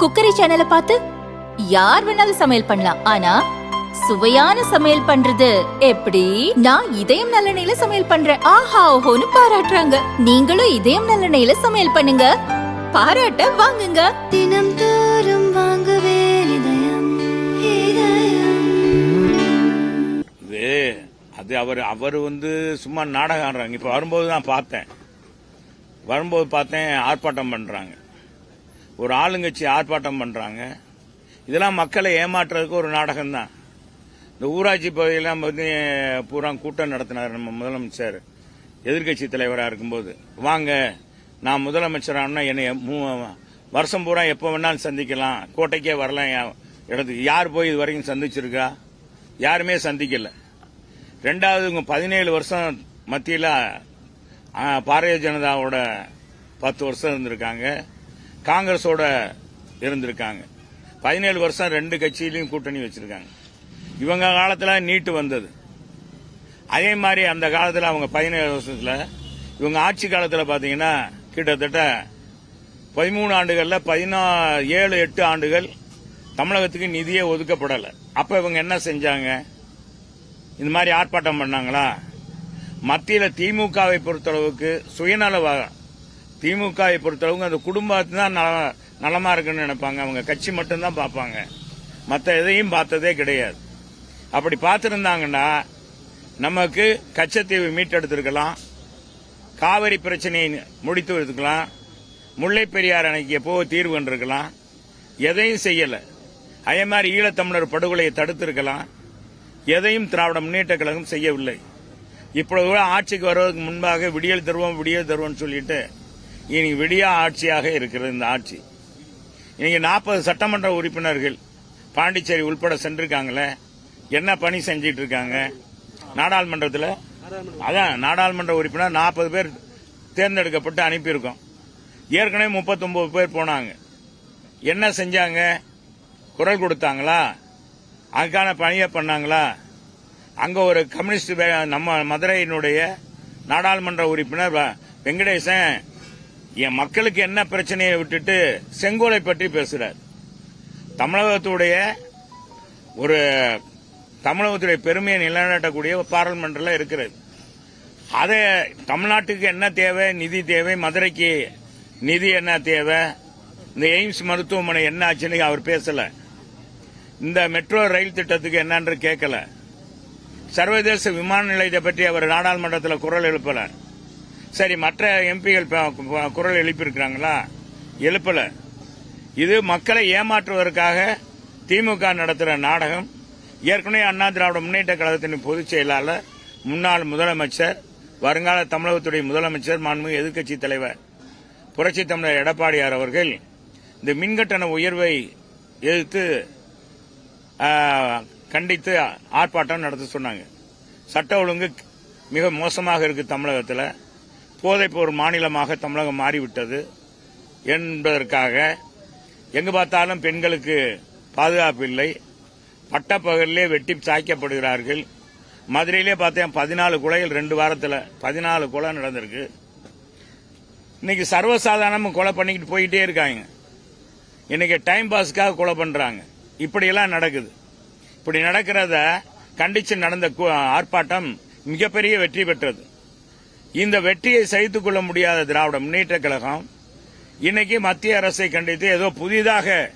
Cookery சேனலை பார்த்து யார் வேணாலும் சமையல் பண்ணலாம். ஆனா சுவையான சமையல் பண்றது எப்படி? நான் இதயம் நல்லெண்ணெயில சமையல் பண்றேன். ஆஹா ஓஹோன்னு பாராட்டுறாங்க. நீங்களும் இதயம் நல்லெண்ணெயில சமையல் பண்ணுங்க. பாராட்ட வாங்குங்க. தினம் தோறும் வாங்குவே இதயம் இதயம். இது அது அவர் அவர் வந்து சும்மா நாடகம் ஆடுறாங்க. இப்போ வரும்போது நான் பார்த்தேன். வரும்போது பார்த்தேன் ஆர்ப்பாட்டம் பண்ணுறாங்க ஒரு ஆளுங்கட்சி ஆர்ப்பாட்டம் பண்ணுறாங்க இதெல்லாம் மக்களை ஏமாற்றுறதுக்கு ஒரு நாடகம் தான் இந்த ஊராட்சி பகுதியெல்லாம் வந்து பூரா கூட்டம் நடத்தினார் நம்ம முதலமைச்சர். எதிர்க்கட்சி தலைவராக இருக்கும்போது. வாங்க நான் முதலமைச்சரானா என்னை மூ வருஷம் பூரா எப்போ வேணாலும் சந்திக்கலாம். கோட்டைக்கே வரலாம் இடத்துக்கு. யார் போய் இது வரைக்கும் சந்திச்சிருக்கா? யாருமே சந்திக்கல. ரெண்டாவது இவங்க பதினேழு வருஷம் மத்தியில் பாரதிய ஜனதாவோட பத்து வருஷம் இருந்திருக்காங்க. காங்கிரஸோட இருந்திருக்காங்க. பதினேழு வருஷம் ரெண்டு கட்சியிலையும் கூட்டணி வச்சிருக்காங்க. இவங்க காலத்தில் நீட்டு வந்தது. அதே மாதிரி அந்த காலத்தில் அவங்க பதினேழு வருஷத்தில் இவங்க ஆட்சி காலத்தில் பார்த்தீங்கன்னா கிட்டத்தட்ட பதிமூணு ஆண்டுகளில் பதினா ஏழு எட்டு ஆண்டுகள் தமிழகத்துக்கு நிதியே ஒதுக்கப்படலை. அப்போ இவங்க என்ன செஞ்சாங்க? இந்த மாதிரி ஆர்ப்பாட்டம் பண்ணாங்களா? மத்தியில் திமுகவை பொறுத்தளவுக்கு சுயநலவாக திமுகவை பொறுத்தளவுக்கு அந்த குடும்பத்து தான் நல- நலமா இருக்குன்னு நினைப்பாங்க. அவங்க கட்சி மட்டும்தான் பார்ப்பாங்க. மற்ற எதையும் பார்த்ததே கிடையாது. அப்படி பார்த்துருந்தாங்கன்னா நமக்கு கச்சத்தீவு மீட்டெடுத்திருக்கலாம். காவிரி பிரச்சனையை முடித்து வைத்துக்கலாம் முல்லை பெரியார் அணைக்கு எப்போ தீர்வு கண்டிருக்கலாம் எதையும் செய்யலை. அதே மாதிரி ஈழத்தமிழர் படுகொலையை தடுத்திருக்கலாம். எதையும் திராவிட முன்னேற்ற கழகம் செய்யவில்லை. இப்பொழுது கூட ஆட்சிக்கு வருவதற்கு முன்பாக விடியல் தருவோம் விடியல் தருவோம்னு சொல்லிட்டு இனி விடியா ஆட்சியாக இருக்கிறது இந்த ஆட்சி. இன்னைக்கு நாற்பது சட்டமன்ற உறுப்பினர்கள் பாண்டிச்சேரி உள்பட சென்றிருக்காங்களே என்ன பணி செஞ்சிட்டு இருக்காங்க நாடாளுமன்றத்தில்? அதான் நாடாளுமன்ற உறுப்பினர் நாற்பது பேர் தேர்ந்தெடுக்கப்பட்டு அனுப்பியிருக்கோம். ஏற்கனவே முப்பத்தொன்பது பேர் போனாங்க. என்ன செஞ்சாங்க? குரல் கொடுத்தாங்களா? அதுக்கான பணியை பண்ணாங்களா? அங்கே ஒரு கம்யூனிஸ்ட் நம்ம மதுரையினுடைய நாடாளுமன்ற உறுப்பினர் வ- வெங்கடேசன் என் மக்களுக்கு என்ன பிரச்சனையை விட்டுட்டு செங்கோலை பற்றி பேசுறார். தமிழகத்துடைய ஒரு தமிழகத்துடைய பெருமையை நிலைநாட்டக்கூடிய பாராளுமன்றம் இருக்கிறது. அதை தமிழ்நாட்டுக்கு என்ன தேவை? நிதி தேவை. மதுரைக்கு நிதி என்ன தேவை? இந்த எய்ம்ஸ் மருத்துவமனை என்ன ஆச்சுன்னு அவர் பேசல. இந்த மெட்ரோ ரயில் திட்டத்துக்கு என்னன்னு கேட்கல. சர்வதேச விமான நிலையத்தை பற்றி அவர் நாடாளுமன்றத்தில் குரல் எழுப்பலை. சரி மற்ற எம்பிகள் குரல் எழுப்பியிருக்கிறாங்களா? எழுப்பல. இது மக்களை ஏமாற்றுவதற்காக திமுக நடத்துகிற நாடகம். ஏற்கனவே அண்ணா திராவிட முன்னேற்ற கழகத்தின் பொதுச் செயலாளர் முன்னாள் முதலமைச்சர் வருங்கால தமிழகத்துடைய முதலமைச்சர் மாண்புமிகு எதிர்க்கட்சி தலைவர் புரட்சி தமிழர் எடப்பாடியார் அவர்கள் இந்த மின்கட்டண உயர்வை எதிர்த்து கண்டித்து ஆர்ப்பாட்டம் நடத்த சொன்னாங்க. சட்ட ஒழுங்கு மிக மோசமாக இருக்கு தமிழகத்தில். போதைப்போர் மாநிலமாக தமிழகம் மாறிவிட்டது என்பதற்காக எங்கு பார்த்தாலும் பெண்களுக்கு பாதுகாப்பு இல்லை. பட்டப்பகலிலே வெட்டி சாய்க்கப்படுகிறார்கள். மதுரையிலே பார்த்தேன் பதினாலு கொலைகள் ரெண்டு வாரத்தில் பதினாலு கொலை நடந்திருக்கு. இன்னைக்கு சர்வசாதாரணமாக கொலை பண்ணிக்கிட்டு போயிட்டே இருக்காங்க. இன்னைக்கு டைம் பாஸ்க்காக கொலை பண்றாங்க. இப்படியெல்லாம் நடக்குது. இப்படி நடக்கிறத கண்டிச்சு நடந்த கு- ஆர்ப்பாட்டம் மிகப்பெரிய வெற்றி பெற்றது. இந்த வெற்றியை சகித்துக் கொள்ள முடியாத திராவிட முன்னேற்ற கழகம் இன்னைக்கு மத்திய அரசை கண்டித்து ஏதோ புதிதாக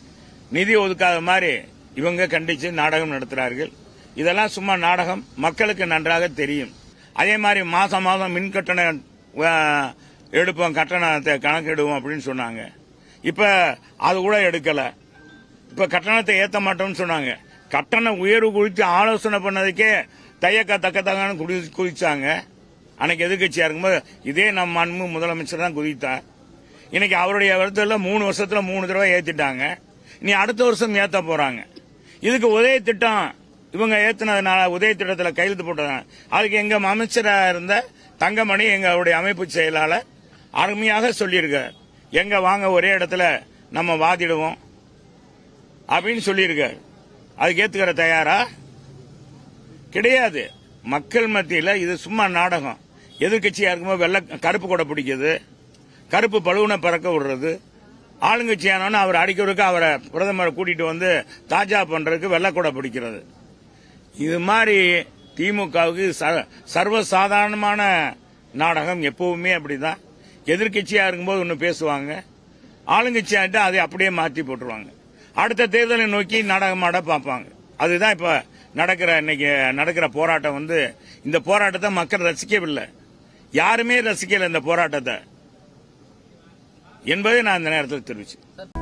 நிதி ஒதுக்காத மாதிரி இவங்க கண்டித்து நாடகம் நடத்துகிறார்கள் இதெல்லாம் சும்மா நாடகம். மக்களுக்கு நன்றாக தெரியும். அதே மாதிரி மாதம் மாதம் மின் கட்டணம் எடுப்போம் கட்டணத்தை கணக்கிடுவோம் அப்படின்னு சொன்னாங்க. இப்போ அது கூட எடுக்கலை. இப்போ கட்டணத்தை ஏற்ற மாட்டோம்னு சொன்னாங்க. கட்டண உயர்வு குறித்து ஆலோசனை பண்ணதுக்கே தையக்கா தக்க தக்கான்னு குதி- குதிச்சாங்க. அன்னைக்கு எதிர்கட்சியா இருக்கும்போது இதே நம்ம அன்பு முதலமைச்சர் தான் குதித்தார். இன்னைக்கு அவருடைய வருத்தத்தில் மூணு வருஷத்துல மூணு தடவை ஏத்திட்டாங்க. இனி அடுத்த வருஷம் ஏத்த போறாங்க. இதுக்கு உதய திட்டம் இவங்க ஏத்தினதுனால உதய திட்டத்தில் கையெழுத்து போட்டதாங்க அதுக்கு எங்க அமைச்சராக இருந்த தங்கமணி எங்களுடைய அமைப்பு செயலாளர் அருமையாக சொல்லியிருக்கார். எங்க வாங்க ஒரே இடத்துல நம்ம வாதிடுவோம் அப்படின்னு சொல்லியிருக்கார். அதுக்கு ஏத்துக்கிற தயாரா? கிடையாது. மக்கள் மத்தியில் இது சும்மா நாடகம். எதிர்கட்சியா இருக்கும்போது வெள்ள கருப்பு கொடை பிடிக்குது. கருப்பு பழுவனை பறக்க விடுறது. ஆளுங்கட்சி அவர் அடிக்கிறதுக்கு அவரை பிரதமரை கூட்டிட்டு வந்து தாஜா பண்றதுக்கு வெள்ளக்கூட பிடிக்கிறது. இது மாதிரி திமுகவுக்கு ச- சர்வசாதாரணமான நாடகம் எப்பவுமே அப்படிதான். எதிர்கட்சியா இருக்கும்போது ஒன்று பேசுவாங்க. ஆளுங்கட்சி அதை அப்படியே மாற்றி போட்டுருவாங்க. அடுத்த தேர்தலை நோக்கி நாடகமாட பார்ப்பாங்க. அதுதான் இப்ப நடக்கிற இன்னைக்கு நடக்கிற போராட்டம் வந்து இந்த போராட்டத்தை மக்கள் ரசிக்கவில்லை. யாருமே ரசிக்கல இந்த போராட்டத்தை. என்பதை நான் இந்த நேரத்தில் தெரிவிச்சேன்